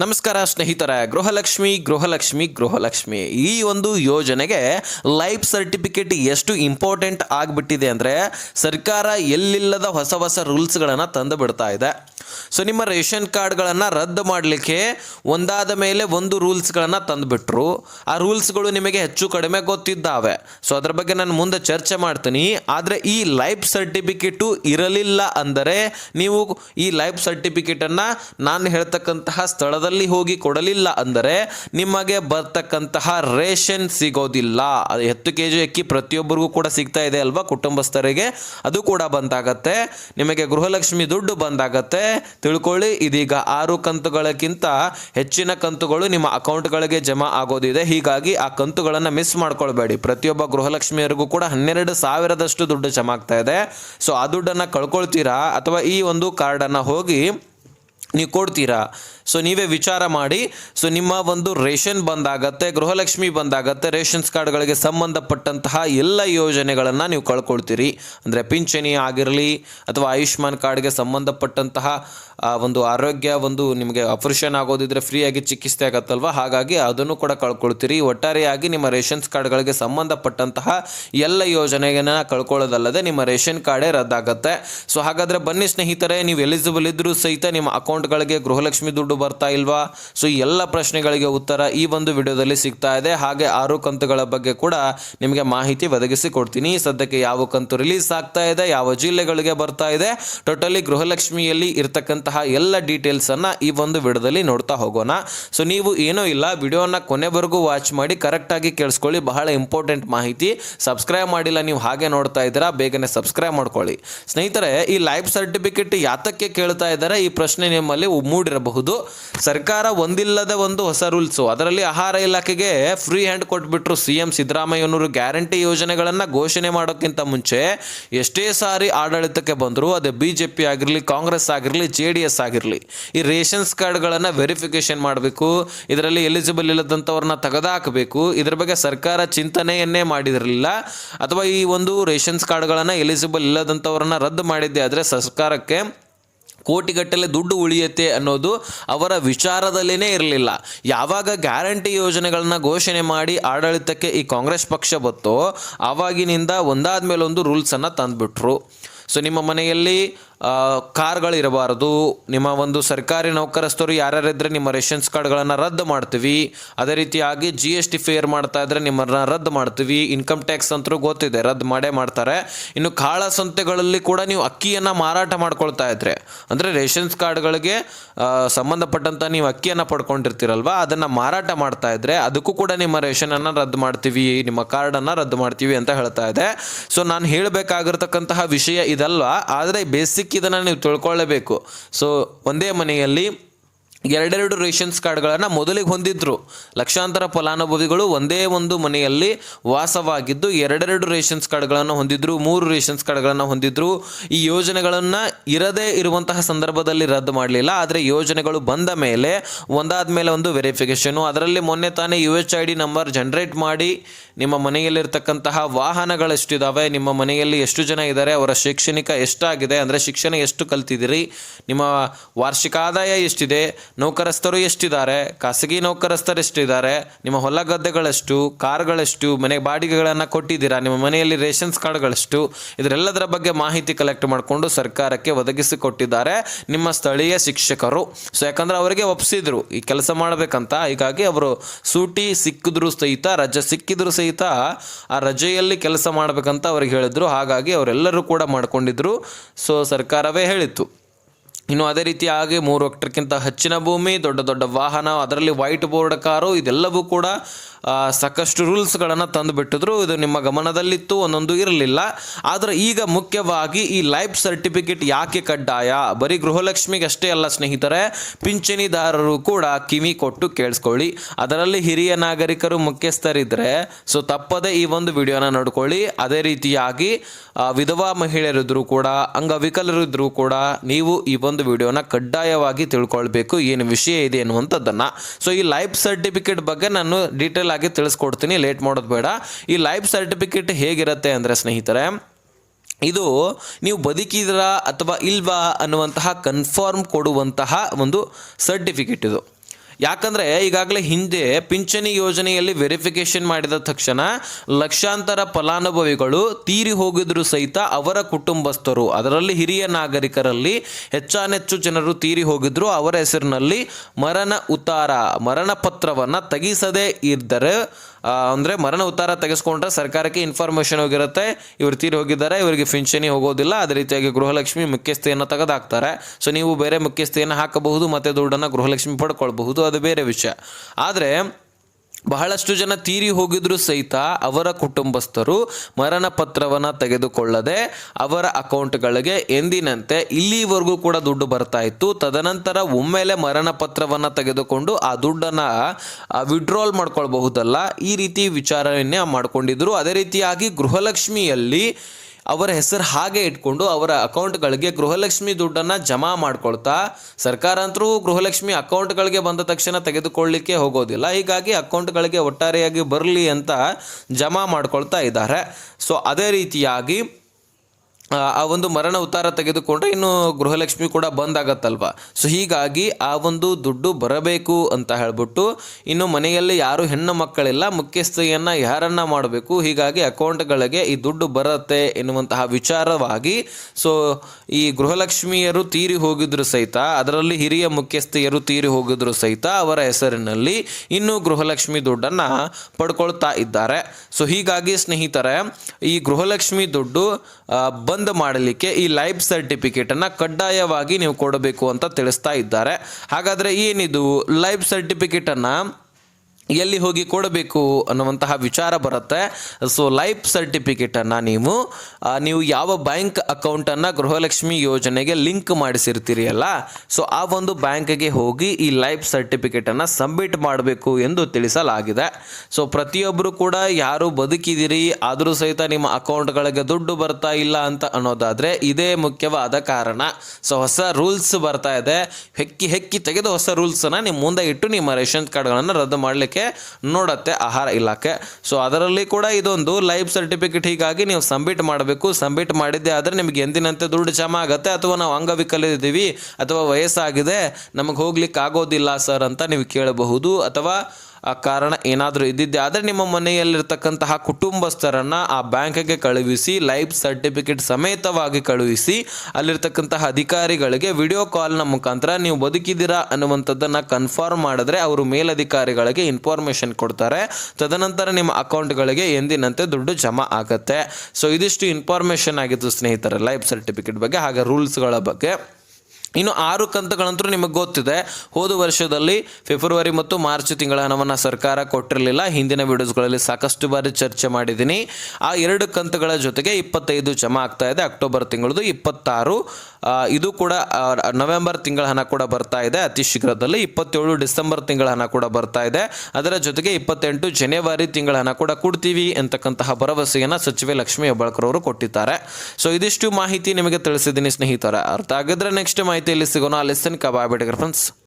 ನಮಸ್ಕಾರ ಸ್ನೇಹಿತರ, ಗೃಹಲಕ್ಷ್ಮಿ ಗೃಹಲಕ್ಷ್ಮಿ ಗೃಹಲಕ್ಷ್ಮಿ. ಈ ಒಂದು ಯೋಜನೆಗೆ ಲೈಫ್ ಸರ್ಟಿಫಿಕೇಟ್ ಎಷ್ಟು ಇಂಪಾರ್ಟೆಂಟ್ ಆಗಿಬಿಟ್ಟಿದೆ ಅಂದರೆ ಸರ್ಕಾರ ಎಲ್ಲಿಲ್ಲದ ಹೊಸ ಹೊಸ ರೂಲ್ಸ್ಗಳನ್ನು ತಂದು ಬಿಡ್ತಾ ಇದೆ. ಸೊ ನಿಮ್ಮ ರೇಷನ್ ಕಾರ್ಡ್ಗಳನ್ನು ರದ್ದು ಮಾಡಲಿಕ್ಕೆ ಒಂದಾದ ಮೇಲೆ ಒಂದು ರೂಲ್ಸ್ಗಳನ್ನು ತಂದುಬಿಟ್ರು. ಆ ರೂಲ್ಸ್ಗಳು ನಿಮಗೆ ಹೆಚ್ಚು ಕಡಿಮೆ ಗೊತ್ತಿದ್ದಾವೆ. ಸೊ ಅದರ ಬಗ್ಗೆ ನಾನು ಮುಂದೆ ಚರ್ಚೆ ಮಾಡ್ತೀನಿ. ಆದರೆ ಈ ಲೈಫ್ ಸರ್ಟಿಫಿಕೇಟು ಇರಲಿಲ್ಲ ಅಂದರೆ ನೀವು ಈ ಲೈಫ್ ಸರ್ಟಿಫಿಕೇಟನ್ನು ನಾನು ಹೇಳ್ತಕ್ಕಂತಹ ಸ್ಥಳದಲ್ಲಿ ಹೋಗಿ ಕೊಡಲಿಲ್ಲ ಅಂದರೆ ನಿಮಗೆ ಬರ್ತಕ್ಕಂತಹ ರೇಷನ್ ಸಿಗೋದಿಲ್ಲ. ಹತ್ತು ಕೆ ಜಿ ಅಕ್ಕಿ ಪ್ರತಿಯೊಬ್ಬರಿಗೂ ಕೂಡ ಸಿಗ್ತಾ ಇದೆ ಅಲ್ವಾ ಕುಟುಂಬಸ್ಥರಿಗೆ? ಅದು ಕೂಡ ಬಂದಾಗತ್ತೆ. ನಿಮಗೆ ಗೃಹಲಕ್ಷ್ಮಿ ದುಡ್ಡು ಬಂದಾಗತ್ತೆ. ತಿಳ್ಕೊಳ್ಳಿ, ಇದೀಗ ಆರು ಕಂತುಗಳಕ್ಕಿಂತ ಹೆಚ್ಚಿನ ಕಂತುಗಳು ನಿಮ್ಮ ಅಕೌಂಟ್ಗಳಿಗೆ ಜಮಾ ಆಗೋದಿದೆ. ಹೀಗಾಗಿ ಆ ಕಂತುಗಳನ್ನು ಮಿಸ್ ಮಾಡ್ಕೊಳ್ಬೇಡಿ. ಪ್ರತಿಯೊಬ್ಬ ಗೃಹಲಕ್ಷ್ಮಿಯರಿಗೂ ಕೂಡ ಹನ್ನೆರಡು ಸಾವಿರದಷ್ಟು ದುಡ್ಡು ಜಮಾ ಆಗ್ತಾ ಇದೆ. ಸೊ ಆ ದುಡ್ಡನ್ನು ಕಳ್ಕೊಳ್ತೀರಾ? ಅಥವಾ ಈ ಒಂದು ಕಾರ್ಡನ್ನು ಹೋಗಿ ನೀವು ಕೊಡ್ತೀರಾ? ಸೊ ನೀವೇ ವಿಚಾರ ಮಾಡಿ. ಸೊ ನಿಮ್ಮ ಒಂದು ರೇಷನ್ ಬಂದಾಗತ್ತೆ, ಗೃಹಲಕ್ಷ್ಮಿ ಬಂದಾಗತ್ತೆ, ರೇಷನ್ಸ್ ಕಾರ್ಡ್ಗಳಿಗೆ ಸಂಬಂಧಪಟ್ಟಂತಹ ಎಲ್ಲ ಯೋಜನೆಗಳನ್ನು ನೀವು ಕಳ್ಕೊಳ್ತೀರಿ. ಅಂದರೆ ಪಿಂಚಣಿ ಆಗಿರಲಿ ಅಥವಾ ಆಯುಷ್ಮಾನ್ ಕಾರ್ಡ್ಗೆ ಸಂಬಂಧಪಟ್ಟಂತಹ ಒಂದು ಆರೋಗ್ಯ, ಒಂದು ನಿಮಗೆ ಆಪರೇಷನ್ ಆಗೋದಿದ್ರೆ ಫ್ರೀಯಾಗಿ ಚಿಕಿತ್ಸೆ ಆಗತ್ತಲ್ವ? ಹಾಗಾಗಿ ಅದನ್ನು ಕೂಡ ಕಳ್ಕೊಳ್ತೀರಿ. ಒಟ್ಟಾರೆಯಾಗಿ ನಿಮ್ಮ ರೇಷನ್ಸ್ ಕಾರ್ಡ್ಗಳಿಗೆ ಸಂಬಂಧಪಟ್ಟಂತಹ ಎಲ್ಲ ಯೋಜನೆಯನ್ನು ಕಳ್ಕೊಳ್ಳೋದಲ್ಲದೆ ನಿಮ್ಮ ರೇಷನ್ ಕಾರ್ಡೇ ರದ್ದಾಗತ್ತೆ. ಸೊ ಹಾಗಾದರೆ ಬನ್ನಿ ಸ್ನೇಹಿತರೆ, ನೀವು ಎಲಿಜಿಬಲ್ ಇದ್ರೂ ಸಹಿತ ನಿಮ್ಮ ಅಕೌಂಟ್ಗಳಿಗೆ ಗೃಹಲಕ್ಷ್ಮಿ ದುಡ್ಡು ಬರ್ತಾ ಇಲ್ವಾ? ಸೊ ಎಲ್ಲ ಪ್ರಶ್ನೆಗಳಿಗೆ ಉತ್ತರ ಈ ಒಂದು ವಿಡಿಯೋದಲ್ಲಿ ಸಿಗ್ತಾ ಇದೆ. ಹಾಗೆ ಆರು ಕಂತುಗಳ ಬಗ್ಗೆ ಕೂಡ ನಿಮಗೆ ಮಾಹಿತಿ ಒದಗಿಸಿ ಕೊಡ್ತೀನಿ. ಸದ್ಯಕ್ಕೆ ಯಾವ ಕಂತು ರಿಲೀಸ್ ಆಗ್ತಾ ಇದೆ, ಯಾವ ಜಿಲ್ಲೆಗಳಿಗೆ ಬರ್ತಾ ಇದೆ ಟೋಟಲಿ ಗೃಹಲಕ್ಷ್ಮಿಯಲ್ಲಿ ಇರತಕ್ಕಂತಹ ಎಲ್ಲ ಡೀಟೇಲ್ಸ್ ಅನ್ನ ಈ ಒಂದು ವಿಡಿಯೋದಲ್ಲಿ ನೋಡ್ತಾ ಹೋಗೋಣ. ಸೊ ನೀವು ಏನೂ ಇಲ್ಲ, ವಿಡಿಯೋನ ಕೊನೆವರೆಗೂ ವಾಚ್ ಮಾಡಿ ಕರೆಕ್ಟ್ ಆಗಿ ಕೇಳಿಸ್ಕೊಳ್ಳಿ. ಬಹಳ ಇಂಪಾರ್ಟೆಂಟ್ ಮಾಹಿತಿ. ಸಬ್ಸ್ಕ್ರೈಬ್ ಮಾಡಿಲ್ಲ, ನೀವು ಹಾಗೆ ನೋಡ್ತಾ ಇದ್ದೀರಾ, ಬೇಗನೆ ಸಬ್ಸ್ಕ್ರೈಬ್ ಮಾಡ್ಕೊಳ್ಳಿ. ಸ್ನೇಹಿತರೆ, ಈ ಲೈಫ್ ಸರ್ಟಿಫಿಕೇಟ್ ಯಾತಕ್ಕೆ ಕೇಳ್ತಾ ಇದ್ದಾರೆ? ಈ ಪ್ರಶ್ನೆ ನಿಮ್ಮಲ್ಲಿ ಮೂಡಿರಬಹುದು. ಸರ್ಕಾರ ಒಂದಿಲ್ಲದ ಒಂದು ಹೊಸ ರೂಲ್ಸು ಅದರಲ್ಲಿ ಆಹಾರ ಇಲಾಖೆಗೆ ಫ್ರೀ ಹ್ಯಾಂಡ್ ಕೊಟ್ಬಿಟ್ರು ಸಿ ಎಂ ಸಿದ್ದರಾಮಯ್ಯನವರು. ಗ್ಯಾರಂಟಿ ಯೋಜನೆಗಳನ್ನು ಘೋಷಣೆ ಮಾಡೋಕ್ಕಿಂತ ಮುಂಚೆ ಎಷ್ಟೇ ಸಾರಿ ಆಡಳಿತಕ್ಕೆ ಬಂದರೂ ಅದು ಬಿ ಜೆ ಪಿ ಆಗಿರಲಿ, ಕಾಂಗ್ರೆಸ್ ಆಗಿರಲಿ ಜೆ ಡಿ ಎಸ್ ಆಗಿರಲಿ, ಈ ರೇಷನ್ಸ್ ಕಾರ್ಡ್ಗಳನ್ನು ವೆರಿಫಿಕೇಷನ್ ಮಾಡಬೇಕು. ಇದರಲ್ಲಿ ಎಲಿಜಿಬಲ್ ಇಲ್ಲದಂಥವ್ರನ್ನ ತೆಗೆದುಹಾಕಬೇಕು ಇದ್ರ ಬಗ್ಗೆ ಸರ್ಕಾರ ಚಿಂತನೆಯನ್ನೇ ಮಾಡಿರಲಿಲ್ಲ. ಅಥವಾ ಈ ಒಂದು ರೇಷನ್ಸ್ ಕಾರ್ಡ್ಗಳನ್ನು ಎಲಿಜಿಬಲ್ ಇಲ್ಲದಂಥವ್ರನ್ನ ರದ್ದು ಮಾಡಿದ್ದೆ ಆದರೆ ಸರ್ಕಾರಕ್ಕೆ ಕೋಟಿಗಟ್ಟಲೆ ದುಡ್ಡು ಉಳಿಯುತ್ತೆ ಅನ್ನೋದು ಅವರ ವಿಚಾರದಲ್ಲೇ ಇರಲಿಲ್ಲ. ಯಾವಾಗ ಗ್ಯಾರಂಟಿ ಯೋಜನೆಗಳನ್ನ ಘೋಷಣೆ ಮಾಡಿ ಆಡಳಿತಕ್ಕೆ ಈ ಕಾಂಗ್ರೆಸ್ ಪಕ್ಷ ಬತ್ತೋ ಆವಾಗಿನಿಂದ ಒಂದಾದ ಮೇಲೊಂದು ರೂಲ್ಸನ್ನು ತಂದುಬಿಟ್ರು. ಸೊ, ನಿಮ್ಮ ಮನೆಯಲ್ಲಿ ಕಾರ್ಗಳಿರಬಾರದು ನಿಮ್ಮ ಒಂದು ಸರ್ಕಾರಿ ನೌಕರಸ್ಥರು ಯಾರ್ಯಾರಿದ್ರೆ ನಿಮ್ಮ ರೇಷನ್ಸ್ ಕಾರ್ಡ್ಗಳನ್ನು ರದ್ದು ಮಾಡ್ತೀವಿ. ಅದೇ ರೀತಿಯಾಗಿ ಜಿ ಎಸ್ ಟಿ ಫೇರ್ ಮಾಡ್ತಾ ಇದ್ರೆ ನಿಮ್ಮನ್ನ ರದ್ದು ಮಾಡ್ತೀವಿ. ಇನ್ಕಮ್ ಟ್ಯಾಕ್ಸ್ ಅಂತೂ ಗೊತ್ತಿದೆ, ರದ್ದು ಮಾಡೇ ಮಾಡ್ತಾರೆ. ಇನ್ನು ಕಾಳ ಸಂತೆಗಳಲ್ಲಿ ಕೂಡ ನೀವು ಅಕ್ಕಿಯನ್ನು ಮಾರಾಟ ಮಾಡ್ಕೊಳ್ತಾ ಇದ್ರೆ. ಅಂದರೆ ರೇಷನ್ಸ್ ಕಾರ್ಡ್ಗಳಿಗೆ ಸಂಬಂಧಪಟ್ಟಂಥ ನೀವು ಅಕ್ಕಿಯನ್ನು ಪಡ್ಕೊಂಡಿರ್ತೀರಲ್ವಾ, ಅದನ್ನು ಮಾರಾಟ ಮಾಡ್ತಾ ಇದ್ರೆ ಅದಕ್ಕೂ ಕೂಡ ನಿಮ್ಮ ರೇಷನನ್ನು ರದ್ದು ಮಾಡ್ತೀವಿ, ನಿಮ್ಮ ಕಾರ್ಡನ್ನು ರದ್ದು ಮಾಡ್ತೀವಿ ಅಂತ ಹೇಳ್ತಾ ಇದೆ. ಸೊ ನಾನು ಹೇಳಬೇಕಾಗಿರ್ತಕ್ಕಂತಹ ವಿಷಯ ಇದಲ್ಲ. ಆದರೆ ಬೇಸಿಕ್ ಇದನ್ನು ನೀವು ತಿಳ್ಕೊಳ್ಳಬೇಕು. ಸೊ ಒಂದೇ ಮನೆಯಲ್ಲಿ ಎರಡೆರಡು ರೇಷನ್ಸ್ ಕಾರ್ಡ್ಗಳನ್ನು ಮೊದಲಿಗೆ ಹೊಂದಿದ್ರು. ಲಕ್ಷಾಂತರ ಫಲಾನುಭವಿಗಳು ಒಂದೇ ಒಂದು ಮನೆಯಲ್ಲಿ ವಾಸವಾಗಿದ್ದು, ಎರಡೆರಡು ರೇಷನ್ಸ್ ಕಾರ್ಡ್ಗಳನ್ನು ಹೊಂದಿದ್ರು, ಮೂರು ರೇಷನ್ಸ್ ಕಾರ್ಡ್ಗಳನ್ನು ಹೊಂದಿದ್ರು. ಈ ಯೋಜನೆಗಳನ್ನು ಇರದೇ ಇರುವಂತಹ ಸಂದರ್ಭದಲ್ಲಿ ರದ್ದು ಮಾಡಲಿಲ್ಲ. ಆದರೆ ಯೋಜನೆಗಳು ಬಂದ ಮೇಲೆ ಒಂದಾದ ಮೇಲೆ ಒಂದು ವೆರಿಫಿಕೇಷನು ಅದರಲ್ಲಿ ಮೊನ್ನೆ ತಾನೇ U H I D number generate ಮಾಡಿ ನಿಮ್ಮ ಮನೆಯಲ್ಲಿರ್ತಕ್ಕಂತಹ ವಾಹನಗಳೆಷ್ಟಿದ್ದಾವೆ ನಿಮ್ಮ ಮನೆಯಲ್ಲಿ ಎಷ್ಟು ಜನ ಇದ್ದಾರೆ, ಅವರ ಶೈಕ್ಷಣಿಕ ಎಷ್ಟಾಗಿದೆ, ಅಂದರೆ ಶಿಕ್ಷಣ ಎಷ್ಟು ಕಲ್ತಿದ್ದೀರಿ, ನಿಮ್ಮ ವಾರ್ಷಿಕ ಆದಾಯ ಎಷ್ಟಿದೆ ನೌಕರಸ್ಥರು ಎಷ್ಟಿದ್ದಾರೆ? ಖಾಸಗಿ ನೌಕರಸ್ಥರು ಎಷ್ಟಿದ್ದಾರೆ? ನಿಮ್ಮ ಹೊಲ ಗದ್ದೆಗಳಷ್ಟು? ಕಾರ್ಗಳಷ್ಟು? ಮನೆ ಬಾಡಿಗೆಗಳನ್ನು ಕೊಟ್ಟಿದ್ದೀರಾ? ನಿಮ್ಮ ಮನೆಯಲ್ಲಿ ರೇಷನ್ಸ್ ಕಾರ್ಡ್ಗಳಷ್ಟು? ಇದರೆಲ್ಲದರ ಬಗ್ಗೆ ಮಾಹಿತಿ ಕಲೆಕ್ಟ್ ಮಾಡಿಕೊಂಡು ಸರ್ಕಾರಕ್ಕೆ ಒದಗಿಸಿಕೊಟ್ಟಿದ್ದಾರೆ ನಿಮ್ಮ ಸ್ಥಳೀಯ ಶಿಕ್ಷಕರು. ಸೊ ಯಾಕಂದರೆ ಅವರಿಗೆ ಒಪ್ಪಿಸಿದ್ರು ಈ ಕೆಲಸ ಮಾಡಬೇಕಂತ. ಹೀಗಾಗಿ ಅವರು ಸೂಟಿ ಸಿಕ್ಕಿದ್ರು ಸಹಿತ, ರಜೆ ಸಿಕ್ಕಿದ್ರು ಸಹಿತ ಆ ರಜೆಯಲ್ಲಿ ಕೆಲಸ ಮಾಡಬೇಕಂತ ಅವ್ರಿಗೆ ಹೇಳಿದ್ರು. ಹಾಗಾಗಿ ಅವರೆಲ್ಲರೂ ಕೂಡ ಮಾಡ್ಕೊಂಡಿದ್ರು. ಸೊ ಸರ್ಕಾರವೇ ಹೇಳಿತ್ತು. ಇನ್ನು ಅದೇ ರೀತಿಯಾಗಿ ಮೂರು ಹೆಕ್ಟರ್ಕ್ಕಿಂತ ಹೆಚ್ಚಿನ ಭೂಮಿ, ದೊಡ್ಡ ದೊಡ್ಡ ವಾಹನ, ಅದರಲ್ಲಿ ವೈಟ್ ಬೋರ್ಡ್ ಕಾರು, ಇದೆಲ್ಲವೂ ಕೂಡ ಸಾಕಷ್ಟು ರೂಲ್ಸ್ಗಳನ್ನು ತಂದು ಬಿಟ್ಟಿದ್ರು ಇದು ನಿಮ್ಮ ಗಮನದಲ್ಲಿತ್ತು, ಒಂದೊಂದು ಇರಲಿಲ್ಲ. ಆದರೆ ಈಗ ಮುಖ್ಯವಾಗಿ ಈ ಲೈಫ್ ಸರ್ಟಿಫಿಕೇಟ್ ಯಾಕೆ ಕಡ್ಡಾಯ? ಬರೀ ಗೃಹಲಕ್ಷ್ಮಿಗೆ ಅಷ್ಟೇ ಅಲ್ಲ ಸ್ನೇಹಿತರೆ, ಪಿಂಚಣಿದಾರರು ಕೂಡ ಕಿವಿ ಕೊಟ್ಟು ಕೇಳಿಸ್ಕೊಳ್ಳಿ. ಅದರಲ್ಲಿ ಹಿರಿಯ ನಾಗರಿಕರು ಮುಖ್ಯಸ್ಥರಿದ್ದರೆ ಸೊ ತಪ್ಪದೇ ಈ ಒಂದು ವಿಡಿಯೋನ ನೋಡ್ಕೊಳ್ಳಿ. ಅದೇ ರೀತಿಯಾಗಿ ವಿಧವಾ ಮಹಿಳೆಯರಿದ್ದರೂ ಕೂಡ ಅಂಗವಿಕಲರಿದ್ದರೂ ಕೂಡ ನೀವು ಈ ಒಂದು ವಿಡಿಯೋನ ಕಡ್ಡಾಯವಾಗಿ ತಿಳ್ಕೊಳ್ಬೇಕು. ಏನು ವಿಷಯ ಇದೆ ಅನ್ನುವಂಥದ್ದನ್ನು ಸೊ ಈ ಲೈಫ್ ಸರ್ಟಿಫಿಕೇಟ್ ಬಗ್ಗೆ ನಾನು ಡೀಟೇಲ್ ಆಗಿ ತಿಳಿಸ್ಕೊಡ್ತೀನಿ, ಲೇಟ್ ಮಾಡೋದು ಬೇಡ. ಈ ಲೈಫ್ ಸರ್ಟಿಫಿಕೇಟ್ ಹೇಗಿರುತ್ತೆ ಅಂದರೆ ಸ್ನೇಹಿತರೆ, ಇದು ನೀವು ಬದುಕಿದ್ರಾ ಅಥವಾ ಇಲ್ವಾ ಅನ್ನುವಂತಹ ಕನ್ಫರ್ಮ್ ಕೊಡುವಂತಹ ಒಂದು ಸರ್ಟಿಫಿಕೇಟ್ ಇದು. ಯಾಕಂದ್ರೆ ಈಗಾಗಲೇ ಹಿಂದೆ ಪಿಂಚಣಿ ಯೋಜನೆಯಲ್ಲಿ ವೆರಿಫಿಕೇಶನ್ ಮಾಡಿದ ತಕ್ಷಣ ಲಕ್ಷಾಂತರ ಫಲಾನುಭವಿಗಳು ತೀರಿ ಹೋಗಿದ್ರು ಸಹಿತ ಅವರ ಕುಟುಂಬಸ್ಥರು, ಅದರಲ್ಲಿ ಹಿರಿಯ ನಾಗರಿಕರಲ್ಲಿ ಹೆಚ್ಚಾನೆಚ್ಚು ಜನರು ತೀರಿ ಹೋಗಿದ್ರು, ಅವರ ಹೆಸರಿನಲ್ಲಿ ಮರಣ ಉತ್ತಾರ, ಮರಣ ಪತ್ರವನ್ನ ತೆಗೆಸದೇ ಇದ್ದರೆ ಅಂದ್ರೆ ಮರಣ ಉತ್ತಾರ ತೆಗೆಸ್ಕೊಂಡ್ರೆ ಸರ್ಕಾರಕ್ಕೆ ಇನ್ಫಾರ್ಮೇಷನ್ ಹೋಗಿರುತ್ತೆ. ಇವ್ರು ತೀರಿ ಹೋಗಿದ್ದಾರೆ, ಇವರಿಗೆ ಪಿಂಚಣಿ ಹೋಗೋದಿಲ್ಲ. ಅದೇ ರೀತಿಯಾಗಿ ಗೃಹಲಕ್ಷ್ಮಿ ಮುಖ್ಯಸ್ಥೆಯನ್ನು ತೆಗೆದಾಕ್ತಾರೆ. ಸೊ ನೀವು ಬೇರೆ ಮುಖ್ಯಸ್ಥೆಯನ್ನು ಹಾಕಬಹುದು, ಮತ್ತು ದುಡ್ಡನ್ನು ಗೃಹಲಕ್ಷ್ಮಿ ಪಡ್ಕೊಳ್ಬಹುದು. ಅದು ಬೇರೆ ವಿಷಯ. ಆದರೆ ಬಹಳಷ್ಟು ಜನ ತೀರಿ ಹೋಗಿದ್ರು ಸಹಿತ ಅವರ ಕುಟುಂಬಸ್ಥರು ಮರಣ ಪತ್ರವನ್ನು ತೆಗೆದುಕೊಳ್ಳದೆ ಅವರ ಅಕೌಂಟ್ಗಳಿಗೆ ಎಂದಿನಂತೆ ಇಲ್ಲಿವರೆಗೂ ಕೂಡ ದುಡ್ಡು ಬರ್ತಾ ಇತ್ತು. ತದನಂತರ ಒಮ್ಮೆಲೆ ಮರಣ ಪತ್ರವನ್ನು ತೆಗೆದುಕೊಂಡು ಆ ದುಡ್ಡನ್ನು ವಿಡ್ರಾಲ್ ಮಾಡ್ಕೊಳ್ಬಹುದಲ್ಲ ಈ ರೀತಿ ವಿಚಾರವನ್ನೇ ಮಾಡ್ಕೊಂಡಿದ್ರು. ಅದೇ ರೀತಿಯಾಗಿ ಗೃಹಲಕ್ಷ್ಮಿಯಲ್ಲಿ ಅವರ ಹೆಸರು ಹಾಗೆ ಇಟ್ಕೊಂಡು ಅವರ ಅಕೌಂಟ್ಗಳಿಗೆ ಗೃಹಲಕ್ಷ್ಮಿ ದುಡ್ಡನ್ನು ಜಮಾ ಮಾಡ್ಕೊಳ್ತಾ ಸರ್ಕಾರ ಅಂತರೂ ಗೃಹಲಕ್ಷ್ಮಿ ಅಕೌಂಟ್ಗಳಿಗೆ ಬಂದ ತಕ್ಷಣ ತೆಗೆದುಕೊಳ್ಳಿಕ್ಕೆ ಹೋಗೋದಿಲ್ಲ. ಹೀಗಾಗಿ ಅಕೌಂಟ್ಗಳಿಗೆ ಒಟ್ಟಾರೆಯಾಗಿ ಬರಲಿ ಅಂತ ಜಮಾ ಮಾಡ್ಕೊಳ್ತಾ ಇದ್ದಾರೆ. ಸೊ ಅದೇ ರೀತಿಯಾಗಿ ಆ ಒಂದು ಮರಣ ಉತ್ತಾರ ತೆಗೆದುಕೊಂಡ್ರೆ ಇನ್ನು ಗೃಹಲಕ್ಷ್ಮಿ ಕೂಡ ಬಂದ್ ಆಗತ್ತಲ್ವಾ ಸೊ ಹೀಗಾಗಿ ಆ ಒಂದು ದುಡ್ಡು ಬರಬೇಕು ಅಂತ ಹೇಳ್ಬಿಟ್ಟು ಇನ್ನು ಮನೆಯಲ್ಲಿ ಯಾರು ಹೆಣ್ಣು ಮಕ್ಕಳಿಲ್ಲ ಮುಖ್ಯಸ್ಥೆಯನ್ನ ಯಾರನ್ನ ಮಾಡಬೇಕು? ಹೀಗಾಗಿ ಅಕೌಂಟ್ಗಳಿಗೆ ಈ ದುಡ್ಡು ಬರುತ್ತೆ ಎನ್ನುವಂತಹ ವಿಚಾರವಾಗಿ ಸೊ ಈ ಗೃಹಲಕ್ಷ್ಮಿಯರು ತೀರಿ ಹೋಗಿದ್ರು ಸಹಿತ ಅದರಲ್ಲಿ ಹಿರಿಯ ಮುಖ್ಯಸ್ಥೆಯರು ತೀರಿ ಹೋಗಿದ್ರು ಸಹಿತ ಅವರ ಹೆಸರಿನಲ್ಲಿ ಇನ್ನು ಗೃಹಲಕ್ಷ್ಮಿ ದುಡ್ಡನ್ನ ಪಡ್ಕೊಳ್ತಾ ಇದ್ದಾರೆ. ಸೊ ಹೀಗಾಗಿ ಸ್ನೇಹಿತರೆ ಈ ಗೃಹಲಕ್ಷ್ಮಿ ದುಡ್ಡು ಆ, ಬಂದ್ ಮಾಡಲಿಕ್ಕೆ ಈ ಲೈಫ್ ಸರ್ಟಿಫಿಕೇಟ್ ಅನ್ನ ಕಡ್ಡಾಯವಾಗಿ ನೀವು ಕೊಡಬೇಕು ಅಂತ ತಿಳಿಸ್ತಾ ಇದ್ದಾರೆ. ಹಾಗಾದ್ರೆ ಏನಿದು ಲೈಫ್ ಸರ್ಟಿಫಿಕೇಟ್ ಅನ್ನ ಎಲ್ಲಿ ಹೋಗಿ ಕೊಡಬೇಕು ಅನ್ನುವಂತಹ ವಿಚಾರ ಬರುತ್ತೆ. ಸೊ ಲೈಫ್ ಸರ್ಟಿಫಿಕೇಟನ್ನು ನೀವು ನೀವು ಯಾವ ಬ್ಯಾಂಕ್ ಅಕೌಂಟನ್ನು ಗೃಹಲಕ್ಷ್ಮಿ ಯೋಜನೆಗೆ ಲಿಂಕ್ ಮಾಡಿಸಿರ್ತೀರಿ ಅಲ್ಲ? ಸೊ ಆ ಒಂದು ಬ್ಯಾಂಕ್ಗೆ ಹೋಗಿ ಈ ಲೈಫ್ ಸರ್ಟಿಫಿಕೇಟನ್ನು ಸಬ್ಮಿಟ್ ಮಾಡಬೇಕು ಎಂದು ತಿಳಿಸಲಾಗಿದೆ. ಸೊ ಪ್ರತಿಯೊಬ್ಬರು ಕೂಡ ಯಾರು ಬದುಕಿದಿರಿ ಆದರೂ ಸಹಿತ ನಿಮ್ಮ ಅಕೌಂಟ್ಗಳಿಗೆ ದುಡ್ಡು ಬರ್ತಾ ಇಲ್ಲ ಅಂತ ಅನ್ನೋದಾದರೆ ಇದೇ ಮುಖ್ಯವಾದ ಕಾರಣ. ಸೊ ಹೊಸ ರೂಲ್ಸ್ ಬರ್ತಾ ಇದೆ. ಹೆಕ್ಕಿ ಹೆಕ್ಕಿ ತೆಗೆದು ಹೊಸ ರೂಲ್ಸನ್ನು ನಿಮ್ಮ ಮುಂದೆ ಇಟ್ಟು ನಿಮ್ಮ ರೇಷನ್ ಕಾರ್ಡ್ಗಳನ್ನು ರದ್ದು ಮಾಡಲಿಕ್ಕೆ ನೋಡತ್ತೆ, ಆಹಾರ ಇಲಾಖೆ. ಸೊ ಅದರಲ್ಲಿ ಕೂಡ ಇದೊಂದು ಲೈಫ್ ಸರ್ಟಿಫಿಕೇಟ್ ಹೀಗಾಗಿ ನೀವು ಸಬ್ಮಿಟ್ ಮಾಡಬೇಕು. ಸಬ್ಮಿಟ್ ಮಾಡಿದ್ದೆ ಆದರೆ ನಿಮಗೆ ಎಂದಿನಂತೆ ದುಡ್ಡು ಜಮಾ ಆಗುತ್ತೆ ಅಥವಾ ನಾವು ಅಂಗವಿಕಲಿದ್ದೀವಿ ಅಥವಾ ವಯಸ್ಸಾಗಿದೆ, ನಮಗೆ ಹೋಗ್ಲಿಕ್ಕೆ ಆಗೋದಿಲ್ಲ ಸರ್ ಅಂತ ನೀವು ಕೇಳಬಹುದು ಅಥವಾ ಆ ಕಾರಣ ಏನಾದರೂ ಇದ್ದಿದ್ದೆ. ಆದರೆ ನಿಮ್ಮ ಮನೆಯಲ್ಲಿರ್ತಕ್ಕಂತಹ ಕುಟುಂಬಸ್ಥರನ್ನು ಆ ಬ್ಯಾಂಕ್ಗೆ ಕಳುಹಿಸಿ, ಲೈಫ್ ಸರ್ಟಿಫಿಕೇಟ್ ಸಮೇತವಾಗಿ ಕಳುಹಿಸಿ, ಅಲ್ಲಿರ್ತಕ್ಕಂತಹ ಅಧಿಕಾರಿಗಳಿಗೆ ವಿಡಿಯೋ ಕಾಲ್ನ ಮುಖಾಂತರ ನೀವು ಬದುಕಿದ್ದೀರಾ ಅನ್ನುವಂಥದ್ದನ್ನು ಕನ್ಫರ್ಮ್ ಮಾಡಿದ್ರೆ ಅವರು ಮೇಲಧಿಕಾರಿಗಳಿಗೆ ಇನ್ಫಾರ್ಮೇಷನ್ ಕೊಡ್ತಾರೆ. ತದನಂತರ ನಿಮ್ಮ ಅಕೌಂಟ್ಗಳಿಗೆ ಎಂದಿನಂತೆ ದುಡ್ಡು ಜಮಾ ಆಗುತ್ತೆ. ಸೊ, ಇದಿಷ್ಟು ಇನ್ಫಾರ್ಮೇಷನ್ ಆಗಿತ್ತು ಸ್ನೇಹಿತರೆ, ಲೈಫ್ ಸರ್ಟಿಫಿಕೇಟ್ ಬಗ್ಗೆ, ಹಾಗೆ ರೂಲ್ಸ್ಗಳ ಬಗ್ಗೆ. ಇನ್ನು ಆರು ಕಂತುಗಳಂತೂ ನಿಮಗೆ ಗೊತ್ತಿದೆ. ಹೋದ ವರ್ಷದಲ್ಲಿ ಫೆಬ್ರವರಿ ಮತ್ತು ಮಾರ್ಚ್ ತಿಂಗಳ ಹಣವನ್ನು ಸರ್ಕಾರ ಕೊಟ್ಟಿರಲಿಲ್ಲ. ಹಿಂದಿನ ವಿಡಿಯೋಸ್ಗಳಲ್ಲಿ ಸಾಕಷ್ಟು ಬಾರಿ ಚರ್ಚೆ ಮಾಡಿದ್ದೀನಿ. ಆ ಎರಡು ಕಂತುಗಳ ಜೊತೆಗೆ ಇಪ್ಪತ್ತೈದು ಜಮಾ ಆಗ್ತಾ ಇದೆ. ಅಕ್ಟೋಬರ್ ತಿಂಗಳದು ಇಪ್ಪತ್ತಾರು. ಇದು ಕೂಡ ನವೆಂಬರ್ ತಿಂಗಳ ಹಣ ಕೂಡ ಬರ್ತಾ ಇದೆ. ಅತಿ ಶೀಘ್ರದಲ್ಲಿ ಇಪ್ಪತ್ತೇಳು ಡಿಸೆಂಬರ್ ತಿಂಗಳ ಹಣ ಕೂಡ ಬರ್ತಾ ಇದೆ. ಅದರ ಜೊತೆಗೆ ಇಪ್ಪತ್ತೆಂಟು ಜನವರಿ ತಿಂಗಳ ಹಣ ಕೂಡ ಕೊಡ್ತೀವಿ ಅಂತಕ್ಕಂತಹ ಭರವಸೆಯನ್ನು ಸಚಿವೆ ಲಕ್ಷ್ಮೀ ಹೆಬ್ಬಾಳ್ಕರ್ ಅವರು ಕೊಟ್ಟಿದ್ದಾರೆ. ಸೊ, ಇದಿಷ್ಟು ಮಾಹಿತಿ ನಿಮಗೆ ತಿಳಿಸಿದ್ದೀನಿ ಸ್ನೇಹಿತರ. ಅರ್ಥ ಆಗಿದ್ರೆ ನೆಕ್ಸ್ಟ್ ಮಾಹಿತಿಯಲ್ಲಿ ಸಿಗೋಣ ಲಿಸನ್ ಕಬಾಬಿಡಿಗರ್ ಫ್ರೆಂಡ್ಸ್